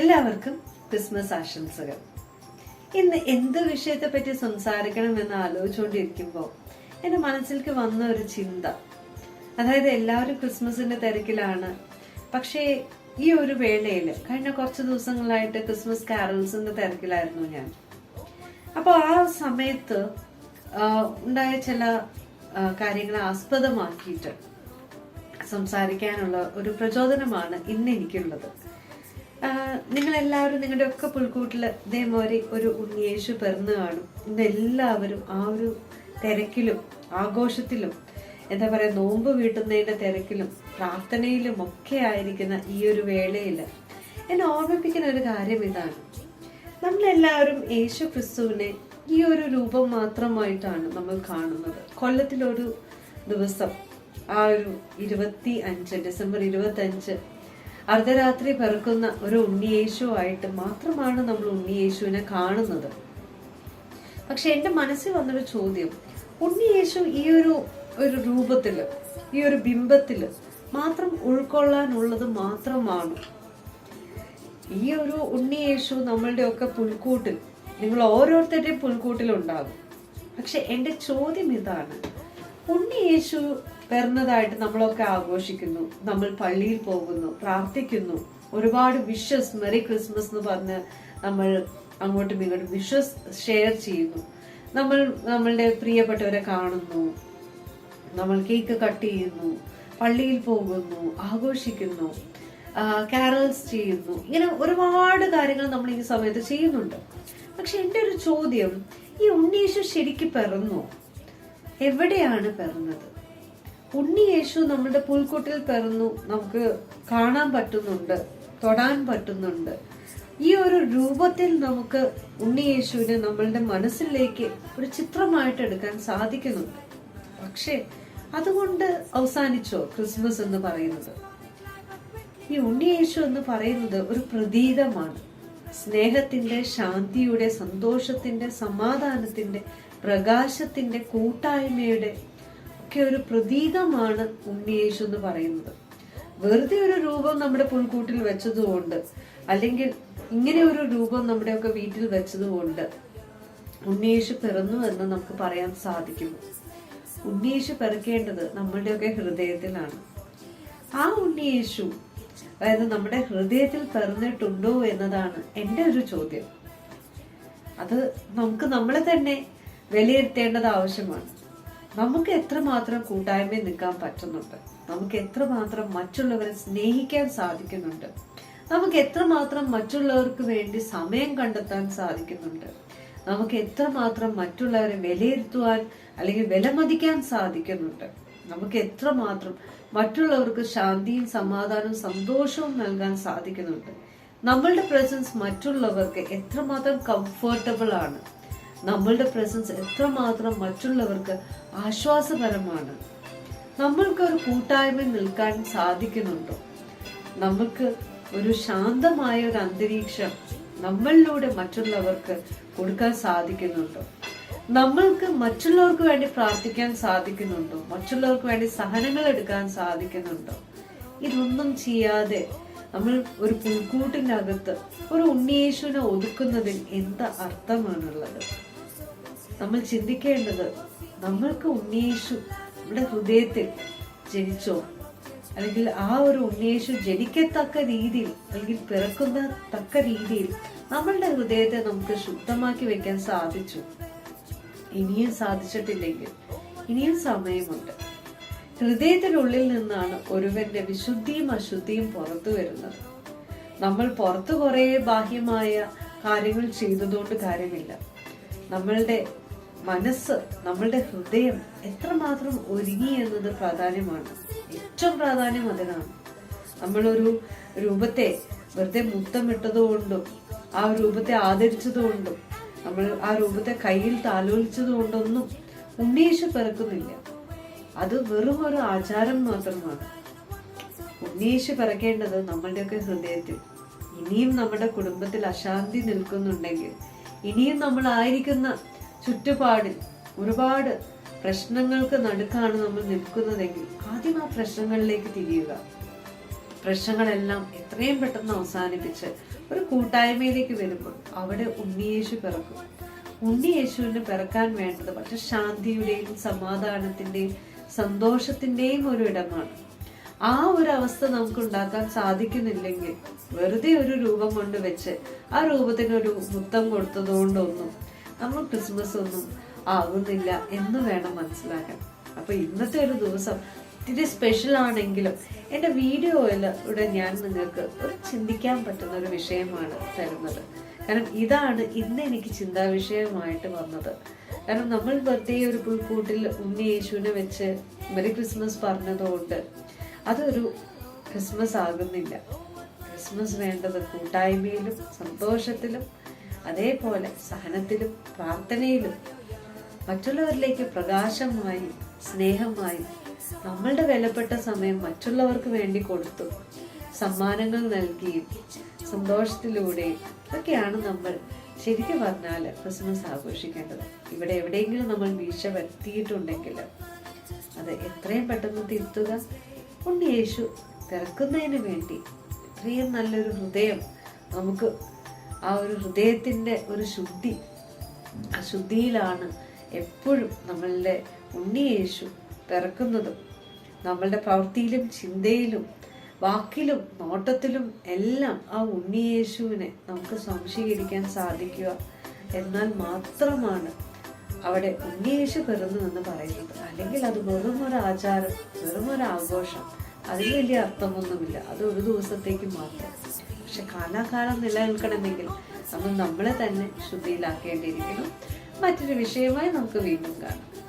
എല്ലാവർക്കും ക്രിസ്മസ് ആശംസകൾ. ഇന്ന് എന്ത് വിഷയത്തെ പറ്റി സംസാരിക്കണം എന്ന് ആലോചിച്ചുകൊണ്ടിരിക്കുമ്പോൾ എന്റെ മനസ്സിലേക്ക് വന്ന ഒരു ചിന്ത. അതായത് എല്ലാവരും ക്രിസ്മസിന്റെ തിരക്കിലാണ്. പക്ഷേ ഈ ഒരു വേളയിൽ കഴിഞ്ഞ കുറച്ച് ദിവസങ്ങളായിട്ട് ക്രിസ്മസ് കാരൽസിന്റെ തിരക്കിലായിരുന്നു ഞാൻ. അപ്പോൾ ആ സമയത്ത് ഉണ്ടായ ചില കാര്യങ്ങളെ ആസ്പദമാക്കിയിട്ട് സംസാരിക്കാനുള്ള ഒരു പ്രചോദനമാണ് ഇന്ന് എനിക്കുള്ളത്. നിങ്ങൾ എല്ലാവരും നിങ്ങളുടെ ഒക്കെ പുൽക്കൂട്ടിൽ ഇതേമാതിരി ഒരു ഉണ്ണിയേശു പിറന്നു കാണും. ഇന്ന് എല്ലാവരും ആ ഒരു തിരക്കിലും ആഘോഷത്തിലും എന്താ പറയുക നോമ്പ് വീട്ടുന്നതിന്റെ തിരക്കിലും പ്രാർത്ഥനയിലും ഒക്കെ ആയിരിക്കുന്ന ഈ ഒരു വേളയിൽ എന്നെ ഓർമ്മിപ്പിക്കുന്ന ഒരു കാര്യം ഇതാണ്. നമ്മളെല്ലാവരും യേശു ക്രിസ്തുവിനെ ഈ ഒരു രൂപം മാത്രമായിട്ടാണ് നമ്മൾ കാണുന്നത്. കൊല്ലത്തിലൊരു ദിവസം ആ ഒരു ഇരുപത്തി അഞ്ച് ഡിസംബർ ഇരുപത്തി അഞ്ച് അർദ്ധരാത്രി പിറക്കുന്ന ഒരു ഉണ്ണിയേശു ആയിട്ട് മാത്രമാണ് നമ്മൾ ഉണ്ണിയേശുവിനെ കാണുന്നത്. പക്ഷെ എന്റെ മനസ്സിൽ വന്നൊരു ചോദ്യം. ഉണ്ണിയേശു ഈ ഒരു ഒരു രൂപത്തിൽ ഈ ഒരു ബിംബത്തിൽ മാത്രം ഉൾക്കൊള്ളാനുള്ളത് മാത്രമാണ്. ഈ ഒരു ഉണ്ണിയേശു നമ്മളുടെ ഒക്കെ പുൽക്കൂട്ടിൽ നിങ്ങൾ ഓരോരുത്തരുടെയും പുൽക്കൂട്ടിലുണ്ടാകും. പക്ഷെ എന്റെ ചോദ്യം ഇതാണ്. ഉണ്ണിയേശു പിറന്നതായിട്ട് നമ്മളൊക്കെ ആഘോഷിക്കുന്നു. നമ്മൾ പള്ളിയിൽ പോകുന്നു പ്രാർത്ഥിക്കുന്നു. ഒരുപാട് വിഷസ് മെറി ക്രിസ്മസ് എന്ന് പറഞ്ഞ് നമ്മൾ അങ്ങോട്ടും ഇങ്ങോട്ടും വിഷസ് ഷെയർ ചെയ്യുന്നു. നമ്മൾ നമ്മളുടെ പ്രിയപ്പെട്ടവരെ കാണുന്നു. നമ്മൾ കേക്ക് കട്ട് ചെയ്യുന്നു. പള്ളിയിൽ പോകുന്നു ആഘോഷിക്കുന്നു കാരൽസ് ചെയ്യുന്നു. ഇങ്ങനെ ഒരുപാട് കാര്യങ്ങൾ നമ്മൾ ഈ സമയത്ത് ചെയ്യുന്നുണ്ട്. പക്ഷെ എന്റെ ഒരു ചോദ്യം ഈ ഉണ്ണീശു ശരിക്കും പിറന്നു? എവിടെയാണ് പിറന്നത്? ഉണ്ണിയേശു നമ്മുടെ പുൽക്കൂട്ടിൽ പിറന്നു. നമുക്ക് കാണാൻ പറ്റുന്നുണ്ട് തൊടാൻ പറ്റുന്നുണ്ട്. ഈ ഒരു രൂപത്തിൽ നമുക്ക് ഉണ്ണി യേശുവിനെ നമ്മളുടെ മനസ്സിലേക്ക് ഒരു ചിത്രമായിട്ട് എടുക്കാൻ സാധിക്കുന്നുണ്ട്. പക്ഷേ അതുകൊണ്ട് അവസാനിച്ചോ ക്രിസ്മസ് എന്ന് പറയുന്നത്? ഈ ഉണ്ണിയേശു എന്ന് പറയുന്നത് ഒരു പ്രതീകമാണ്. സ്നേഹത്തിന്റെ ശാന്തിയുടെ സന്തോഷത്തിന്റെ സമാധാനത്തിന്റെ പ്രകാശത്തിന്റെ കൂട്ടായ്മയുടെ ഒക്കെ ഒരു പ്രതീകമാണ് ഉണ്ണിയേശു എന്ന് പറയുന്നത്. വെറുതെ ഒരു രൂപം നമ്മുടെ പുൽക്കൂട്ടിൽ വെച്ചതുകൊണ്ട് അല്ലെങ്കിൽ ഇങ്ങനെ ഒരു രൂപം നമ്മുടെ ഒക്കെ വീട്ടിൽ വെച്ചതുകൊണ്ട് ഉണ്ണിയേശു പിറന്നു എന്ന് നമുക്ക് പറയാൻ സാധിക്കും ഉണ്ണിയേശു പിറക്കേണ്ടത് നമ്മളുടെയൊക്കെ ഹൃദയത്തിലാണ്. ആ ഉണ്ണിയേശു അതായത് നമ്മുടെ ഹൃദയത്തിൽ പിറന്നിട്ടുണ്ടോ എന്നതാണ് എന്റെ ഒരു ചോദ്യം. അത് നമുക്ക് നമ്മളെ തന്നെ വിലയിരുത്തേണ്ടത് ആവശ്യമാണ്. നമുക്ക് എത്രമാത്രം കൂട്ടായ്മയിൽ നിൽക്കാൻ പറ്റുന്നുണ്ട്? നമുക്ക് എത്രമാത്രം മറ്റുള്ളവരെ സ്നേഹിക്കാൻ സാധിക്കുന്നുണ്ട്? നമുക്ക് എത്രമാത്രം മറ്റുള്ളവർക്ക് വേണ്ടി സമയം കണ്ടെത്താൻ സാധിക്കുന്നുണ്ട്? നമുക്ക് എത്രമാത്രം മറ്റുള്ളവരെ വിലയിരുത്തുവാൻ അല്ലെങ്കിൽ വിലമതിക്കാൻ സാധിക്കുന്നുണ്ട്? നമുക്ക് എത്രമാത്രം മറ്റുള്ളവർക്ക് ശാന്തിയും സമാധാനവും സന്തോഷവും നൽകാൻ സാധിക്കുന്നുണ്ട്? നമ്മളുടെ പ്രസൻസ് മറ്റുള്ളവർക്ക് എത്രമാത്രം കംഫർട്ടബിൾ ആണ്? നമ്മളുടെ പ്രസൻസ് എത്രമാത്രം മറ്റുള്ളവർക്ക് ആശ്വാസപരമാണ്. നമ്മൾക്ക് ഒരു കൂട്ടായ്മ നിൽക്കാൻ സാധിക്കുന്നുണ്ടോ? നമുക്ക് ഒരു ശാന്തമായ ഒരു അന്തരീക്ഷം നമ്മളിലൂടെ മറ്റുള്ളവർക്ക് കൊടുക്കാൻ സാധിക്കുന്നുണ്ടോ? നമ്മൾക്ക് മറ്റുള്ളവർക്ക് വേണ്ടി പ്രാർത്ഥിക്കാൻ സാധിക്കുന്നുണ്ടോ? മറ്റുള്ളവർക്ക് വേണ്ടി സഹനങ്ങൾ എടുക്കാൻ സാധിക്കുന്നുണ്ടോ? ഇതൊന്നും ചെയ്യാതെ നമ്മൾ ഒരു പുൽക്കൂട്ടിനകത്ത് ഒരു ഉണ്ണിയേശുവിനെ ഒതുക്കുന്നതിൽ എന്ത് അർത്ഥമാണുള്ളത്? നമ്മൾ ചിന്തിക്കേണ്ടത് നമ്മൾക്ക് ഉണ്ണിയേശു നമ്മുടെ ഹൃദയത്തിൽ ജനിച്ചോ? അല്ലെങ്കിൽ ആ ഒരു ഉണ്ണിയേശു ജനിക്കത്തക്ക രീതിയിൽ അല്ലെങ്കിൽ പിറക്കുന്ന തക്ക രീതിയിൽ നമ്മളുടെ ഹൃദയത്തെ നമുക്ക് ശുദ്ധമാക്കി വെക്കാൻ സാധിച്ചു. ഇനിയും സാധിച്ചിട്ടില്ലെങ്കിൽ ഇനിയും സമയമുണ്ട്. ഹൃദയത്തിനുള്ളിൽ നിന്നാണ് ഒരുവന്റെ വിശുദ്ധിയും അശുദ്ധിയും പുറത്തു വരുന്നത്. നമ്മൾ പുറത്തു കുറേ ബാഹ്യമായ കാര്യങ്ങൾ ചെയ്തതുകൊണ്ട് കാര്യമില്ല. നമ്മളുടെ മനസ്സ് നമ്മളുടെ ഹൃദയം എത്രമാത്രം ഒരുങ്ങി എന്നത് പ്രാധാന്യമാണ്. ഏറ്റവും പ്രാധാന്യം അതിനാണ്. നമ്മളൊരു രൂപത്തെ വെറുതെ മുത്തമിട്ടതുകൊണ്ടും ആ രൂപത്തെ ആദരിച്ചതുകൊണ്ടും നമ്മൾ ആ രൂപത്തെ കയ്യിൽ താലോലിച്ചതുകൊണ്ടൊന്നും ഉണ്ണീശ് പിറക്കുന്നില്ല. അത് വെറും ഒരു ആചാരം മാത്രമാണ്. ഉന്നയിച്ച് പിറക്കേണ്ടത് നമ്മളുടെയൊക്കെ ഹൃദയത്തിൽ. ഇനിയും നമ്മുടെ കുടുംബത്തിൽ അശാന്തി നിൽക്കുന്നുണ്ടെങ്കിൽ ഇനിയും നമ്മൾ ആയിരിക്കുന്ന ചുറ്റുപാടിൽ ഒരുപാട് പ്രശ്നങ്ങൾക്ക് നടുക്കാണ് നമ്മൾ നിൽക്കുന്നതെങ്കിൽ ആദ്യം ആ പ്രശ്നങ്ങളിലേക്ക് തിരിയുക. പ്രശ്നങ്ങളെല്ലാം എത്രയും പെട്ടെന്ന് അവസാനിപ്പിച്ച് ഒരു കൂട്ടായ്മയിലേക്ക് വരുമ്പോൾ അവിടെ ഉണ്ണിയേശു പിറക്കും. ഉണ്ണിയേശുവിന് പിറക്കാൻ വേണ്ടത് പക്ഷെ ശാന്തിയുടെയും സമാധാനത്തിന്റെയും സന്തോഷത്തിന്റെയും ഒരു ഇടമാണ്. ആ ഒരു അവസ്ഥ നമുക്ക് ഉണ്ടാക്കാൻ സാധിക്കുന്നില്ലെങ്കിൽ വെറുതെ ഒരു രൂപം കൊണ്ട് വെച്ച് ആ രൂപത്തിന് ഒരു മുത്തം കൊടുത്തതുകൊണ്ടൊന്നും നമ്മൾ ക്രിസ്മസ് ഒന്നും ആകുന്നില്ല എന്ന് വേണം മനസ്സിലാക്കാൻ. അപ്പോൾ ഇന്നത്തെ ഒരു ദിവസം ഇത്തിരി സ്പെഷ്യൽ ആണെങ്കിലും എന്റെ ഇവിടെ ഞാൻ നിങ്ങൾക്ക് ഒരു ചിന്തിക്കാൻ പറ്റുന്ന ഒരു വിഷയമാണ് തരുന്നത്. കാരണം ഇതാണ് ഇന്ന് എനിക്ക് ചിന്താ വിഷയമായിട്ട് വന്നത്. കാരണം നമ്മൾ വെറുതെ ഒരു പുൽക്കൂട്ടിൽ ഉണ്ണി യേശുവിനെ വെച്ച് മെറി ക്രിസ്മസ് പറഞ്ഞതുകൊണ്ട് അതൊരു ക്രിസ്മസ് ആകുന്നില്ല. ക്രിസ്മസ് വേണ്ടത് കൂട്ടായ്മയിലും സന്തോഷത്തിലും അതേപോലെ സഹനത്തിലും പ്രാർത്ഥനയിലും മറ്റുള്ളവരിലേക്ക് പ്രകാശമായി സ്നേഹമായി നമ്മളുടെ വിലപ്പെട്ട സമയം മറ്റുള്ളവർക്ക് വേണ്ടി കൊടുത്തു സമ്മാനങ്ങൾ നൽകിയും സന്തോഷത്തിലൂടെയും ഒക്കെയാണ് നമ്മൾ ശരിക്കും പറഞ്ഞാൽ ക്രിസ്മസ് ആഘോഷിക്കേണ്ടത്. ഇവിടെ എവിടെയെങ്കിലും നമ്മൾ വീഴ്ച വരുത്തിയിട്ടുണ്ടെങ്കിൽ അത് എത്രയും പെട്ടെന്ന് തിരുത്തുക. ഉണ്ണി യേശു തിരക്കുന്നതിന് വേണ്ടി ഇത്രയും നല്ലൊരു ഹൃദയം നമുക്ക് ആ ഒരു ഹൃദയത്തിന്റെ ഒരു ശുദ്ധി ആ ശുദ്ധിയിലാണ് എപ്പോഴും നമ്മളുടെ ഉണ്ണിയേശു പിറക്കുന്നതും. നമ്മളുടെ പ്രവൃത്തിയിലും ചിന്തയിലും വാക്കിലും നോട്ടത്തിലും എല്ലാം ആ ഉണ്ണിയേശുവിനെ നമുക്ക് സംശീകരിക്കാൻ സാധിക്കുക എന്നാൽ മാത്രമാണ് അവിടെ ഉണ്ണിയേശു പിറന്നു എന്ന് പറയുന്നത്. അല്ലെങ്കിൽ അത് വെറും ഒരു ആചാരം വെറും ഒരു ആഘോഷം. അതിന് വലിയ അർത്ഥമൊന്നുമില്ല. അത് ഒരു ദിവസത്തേക്ക് മാത്രം. പക്ഷെ കാലാകാലം നിലനിൽക്കണമെങ്കിൽ നമ്മൾ നമ്മളെ തന്നെ ശുദ്ധിയിലാക്കേണ്ടിയിരിക്കണം. മറ്റൊരു വിഷയമായി നമുക്ക് വീണ്ടും കാണാം.